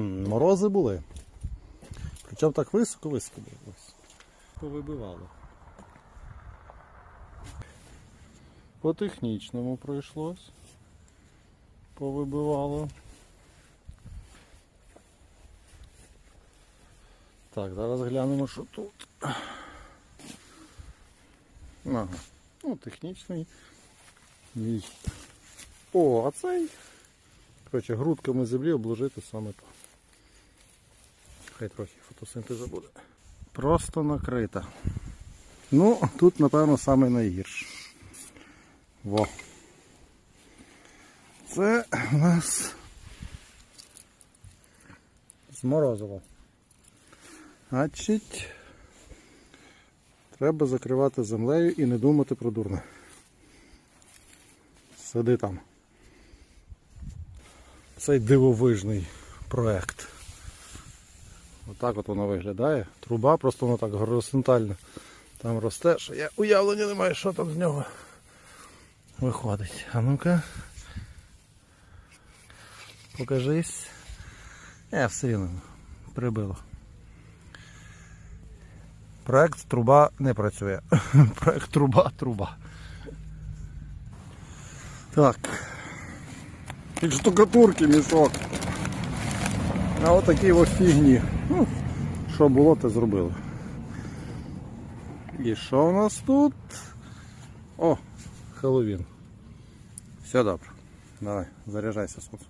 Морози були. Причому так високо-високо було. Ось. Повибивало. По технічному пройшлось. Повибивало. Так, зараз глянемо, що тут. Ага. Ну, технічний. Ні. О, а цей. Коротше, грудками землі обложити саме то. Хай трохи фотосинтезу буде. Просто накрита. Ну, тут, напевно, саме найгірше. Во. Це у нас зморозило. Значить, треба закривати землею і не думати про дурне. Сиди там. Цей дивовижний проект. Отак от воно виглядає. Труба просто воно так горизонтально там росте, що я уявлення не маю, що там з нього виходить. А ну-ка. Покажись. Я все рівно прибило. Проект труба не працює. Проект труба труба. Так. Під штукатурки мішок. А отакі ось фігні. Ну, що було, те зробили. І що у нас тут? О, Хеллоуін. Все добре. Давай, заряджайся, сонце.